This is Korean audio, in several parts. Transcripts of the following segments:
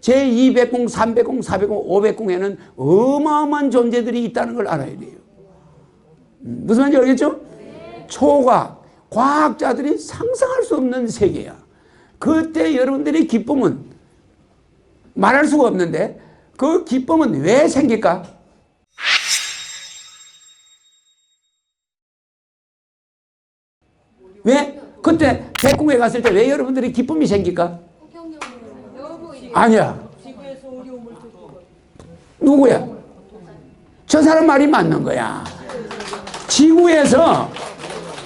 제200궁, 300궁, 400궁, 500궁에는 어마어마한 존재들이 있다는 걸 알아야 돼요. 음, 무슨 말인지 알겠죠? 초과학, 과학자들이 상상할 수 없는 세계야. 그때 여러분들의 기쁨은 말할 수가 없는데 그 기쁨은 왜 생길까? 왜? 그때 백궁에 갔을 때 왜 여러분들이 기쁨이 생길까? 아니야. 누구야? 저 사람 말이 맞는 거야. 지구에서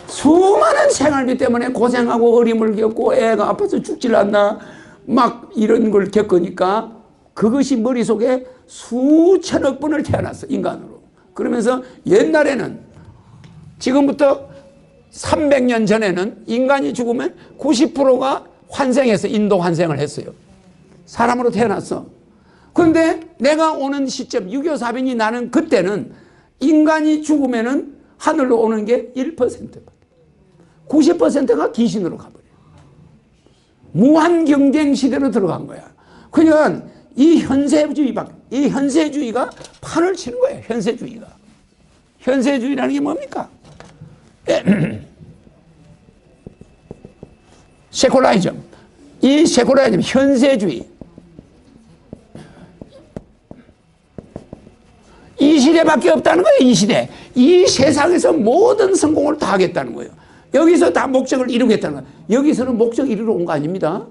수많은 생활비 때문에 고생하고 어림을 겪고 애가 아파서 죽질 않나 막 이런 걸 겪으니까 그것이 머릿속에 수천억 번을 태어났어 인간으로 그러면서 옛날에는 지금부터 300년 전에는 인간이 죽으면 90%가 환생해서 인도 환생을 했어요 사람으로 태어났어 그런데 내가 오는 시점 6.25 사변이 나는 그때는 인간이 죽으면은 하늘로 오는 게 1%밖에 90%가 귀신으로 가버려요. 무한 경쟁 시대로 들어간 거야. 그러니까 이 현세주의밖, 이 현세주의가 판을 치는 거예요. 현세주의가. 현세주의라는 게 뭡니까? 세콜라이즘. 이 세콜라이즘, 현세주의. 이 시대밖에 없다는 거예요, 이 시대. 이 세상에서 모든 성공을 다 하겠다는 거예요. 여기서 다 목적을 이루겠다는 거예요. 여기서는 목적 이루러 온 거 아닙니다.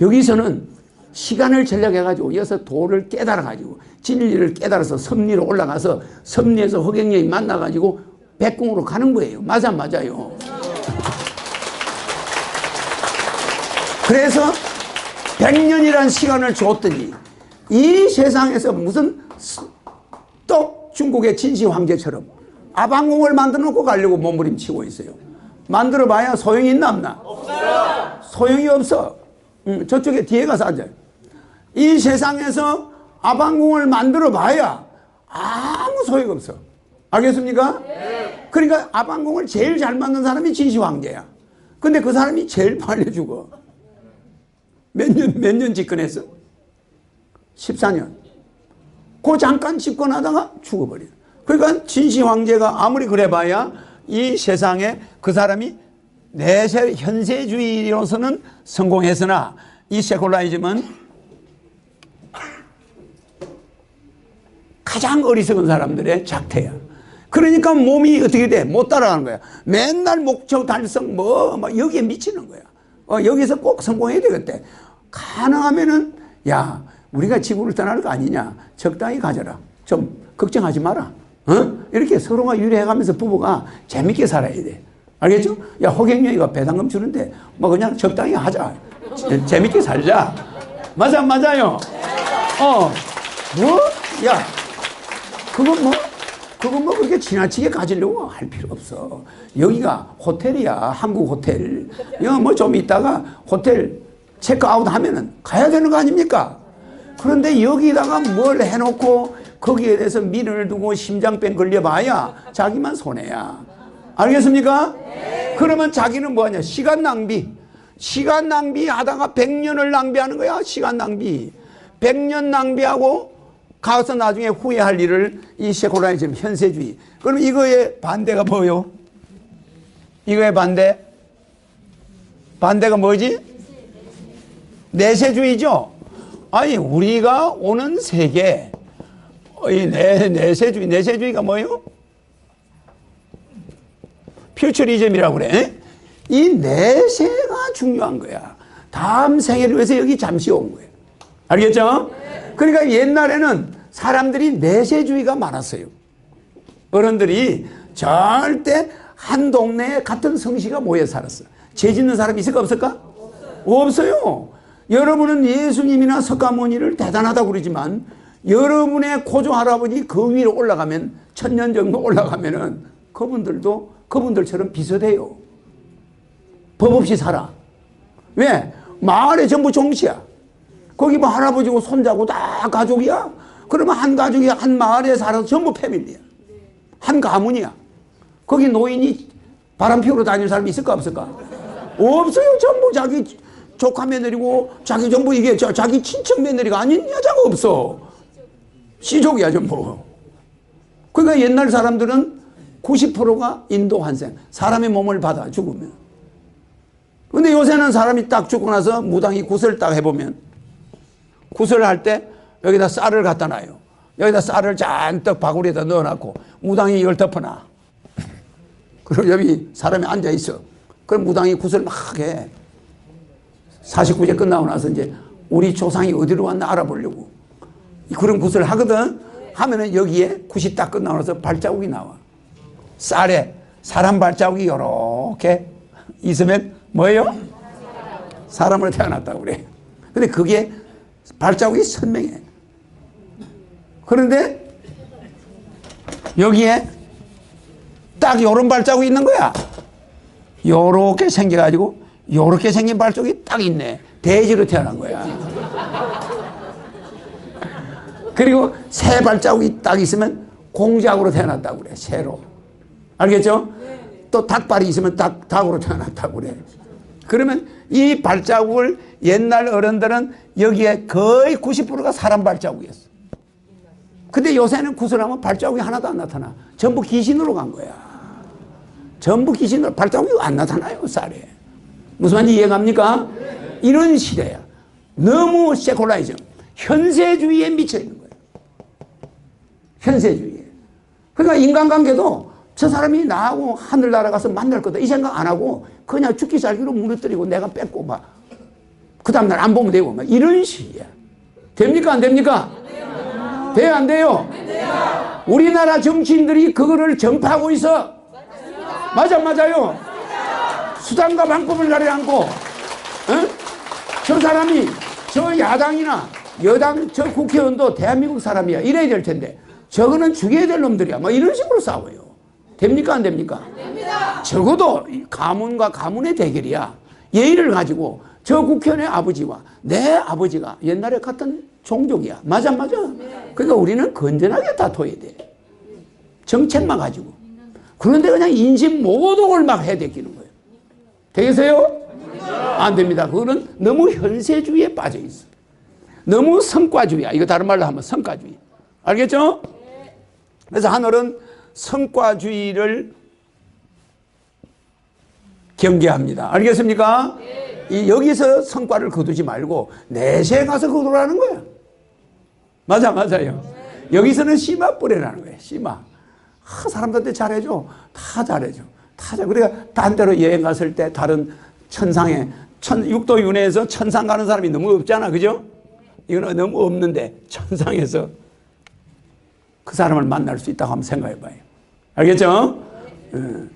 여기서는 시간을 전략해가지고 여기서 도를 깨달아가지고 진리를 깨달아서 섭리로 올라가서 섭리에서 허경영이 만나가지고 백궁으로 가는 거예요. 맞아, 맞아요. 그래서 100년이란 시간을 줬더니 이 세상에서 무슨 또 중국의 진시 황제처럼 아방궁을 만들어 놓고 가려고 몸부림치고 있어요. 만들어 봐야 소용이 있나 없나? 없어요. 소용이 없어. 음, 저쪽에 뒤에 가서 앉아요. 이 세상에서 아방궁을 만들어 봐야 아무 소용 없어. 알겠습니까? 네. 그러니까 아방궁을 제일 잘 만든 사람이 진시 황제야. 근데 그 사람이 제일 빨리 죽어. 몇 년, 몇 년 집권했어? 14년. 그 잠깐 집권하다가 죽어버려. 그러니까 진시 황제가 아무리 그래봐야 이 세상에 그 사람이 내세 현세주의로서는 성공했으나 이 세콜라이즘은 가장 어리석은 사람들의 작태야. 그러니까 몸이 어떻게 돼? 못 따라가는 거야. 맨날 목적 달성 뭐, 뭐 여기에 미치는 거야. 어, 여기서 꼭 성공해야 되겠대. 가능하면은 야 우리가 지구를 떠날 거 아니냐. 적당히 가져라. 좀 걱정하지 마라. 어? 이렇게 서로가 유래해가면서 부부가 재밌게 살아야 돼. 알겠죠? 야, 호갱령이가 배당금 주는데 뭐 그냥 적당히 하자. 재, 재밌게 살자. 맞아, 맞아요. 어, 뭐? 야, 그건 뭐? 그건 뭐 그렇게 지나치게 가지려고 할 필요 없어. 여기가 호텔이야. 한국 호텔. 여기 뭐좀 있다가 호텔 체크아웃 하면은 가야 되는 거 아닙니까? 그런데 여기다가 뭘 해놓고 거기에 대해서 미련을 두고 심장병 걸려봐야 자기만 손해야. 알겠습니까? 네. 그러면 자기는 뭐하냐? 시간 낭비. 시간 낭비하다가 100년을 낭비하는 거야. 시간 낭비. 100년 낭비하고 가서 나중에 후회할 일을 이 세콜라이즘 현세주의. 그럼 이거의 반대가 뭐요? 이거의 반대? 반대가 뭐지? 내세주의죠? 아니, 우리가 오는 세계, 이 내, 내세주의, 내세주의가 뭐예요? 퓨처리즘이라고 그래. 이 내세가 중요한 거야. 다음 생애를 위해서 여기 잠시 온 거예요. 알겠죠? 그러니까 옛날에는 사람들이 내세주의가 많았어요. 어른들이 절대 한 동네에 같은 성씨가 모여 살았어. 죄 짓는 사람이 있을까 없을까? 없어요. 없어요. 여러분은 예수님이나 석가모니를 대단하다고 그러지만 여러분의 고조 할아버지 그 위로 올라가면 천년 정도 올라가면은 그분들도 그분들처럼 비슷해요. 법 없이 살아. 왜? 마을에 전부 종씨야. 거기 뭐 할아버지고 손자고 다 가족이야. 그러면 한 가족이 한 마을에 살아서 전부 패밀리야. 한 가문이야. 거기 노인이 바람 피우러 다니는 사람이 있을까 없을까? 없어요. 전부 자기 조카 며느리고 자기 전부 이게 저 자기 친척 며느리가 아닌 여자가 없어. 시족이야 전부. 그러니까 옛날 사람들은 90%가 인도 환생. 사람의 몸을 받아 죽으면. 근데 요새는 사람이 딱 죽고 나서 무당이 구슬 딱 해보면 구슬을 할때 여기다 쌀을 갖다 놔요. 여기다 쌀을 잔뜩 바구리에다 넣어놨고 무당이 이걸 덮어놔. 그럼 여기 사람이 앉아 있어. 그럼 무당이 구슬 막 해. 49제 끝나고 나서 이제 우리 조상이 어디로 왔나 알아보려고. 그런 구슬을 하거든. 하면은 여기에 굿이 딱 끝나고 나서 발자국이 나와. 쌀에 사람 발자국이 요렇게 있으면 뭐예요? 사람으로 태어났다고 그래. 근데 그게 발자국이 선명해. 그런데 여기에 딱 요런 발자국이 있는 거야. 요렇게 생겨가지고 요렇게 생긴 발자국이 딱 있네. 돼지로 태어난 거야. 그리고 새 발자국이 딱 있으면 공작으로 태어났다고 그래. 새로. 알겠죠? 또 닭발이 있으면 닭, 닭으로 태어났다고 그래. 그러면 이 발자국을 옛날 어른들은 여기에 거의 90%가 사람 발자국이었어. 근데 요새는 구슬하면 발자국이 하나도 안 나타나. 전부 귀신으로 간 거야. 전부 귀신으로 발자국이 안 나타나요, 쌀에. 무슨 말인지 이해갑니까? 이런 시대야. 너무 세콜라이즘. 현세주의에 미쳐 있는 거예요. 현세주의에. 그러니까 인간관계도 저 사람이 나하고 하늘 날아가서 만날 거다. 이 생각 안 하고 그냥 죽기 살기로 무너뜨리고 내가 뺏고 막. 그 다음날 안 보면 되고 막 이런 식이야. 됩니까? 안 됩니까? 돼요? 안 돼요? 우리나라 정치인들이 그거를 전파하고 있어. 맞아, 맞아요. 수단과 방법을 가려앉고, 어? 저 사람이, 저 야당이나 여당, 저 국회의원도 대한민국 사람이야. 이래야 될 텐데. 저거는 죽여야 될 놈들이야. 뭐 이런 식으로 싸워요. 됩니까? 안 됩니까? 됩니다. 적어도 이 가문과 가문의 대결이야. 예의를 가지고 저 국회의원의 아버지와 내 아버지가 옛날에 같은 종족이야. 맞아, 맞아. 그러니까 우리는 건전하게 다퉈야 돼. 정책만 가지고. 그런데 그냥 인신 모독을 막 해대기는 거예요. 되겠어요? 안 됩니다. 그거는 너무 현세주의에 빠져 있어. 너무 성과주의야. 이거 다른 말로 하면 성과주의. 알겠죠? 그래서 하늘은 성과주의를 경계합니다. 알겠습니까? 이 여기서 성과를 거두지 말고 내세에 가서 거두라는 거야. 맞아, 맞아요. 여기서는 씨마 뿌리라는 거예요. 씨마. 아, 사람들한테 잘해줘. 다 잘해줘. 다 잘. 그러니까 딴 데로 여행 갔을 때 다른 천상에 천, 육도 윤회에서 천상 가는 사람이 너무 없잖아. 그죠? 이거는 너무 없는데 천상에서 그 사람을 만날 수 있다고 한번 생각해 봐요. 알겠죠? 응.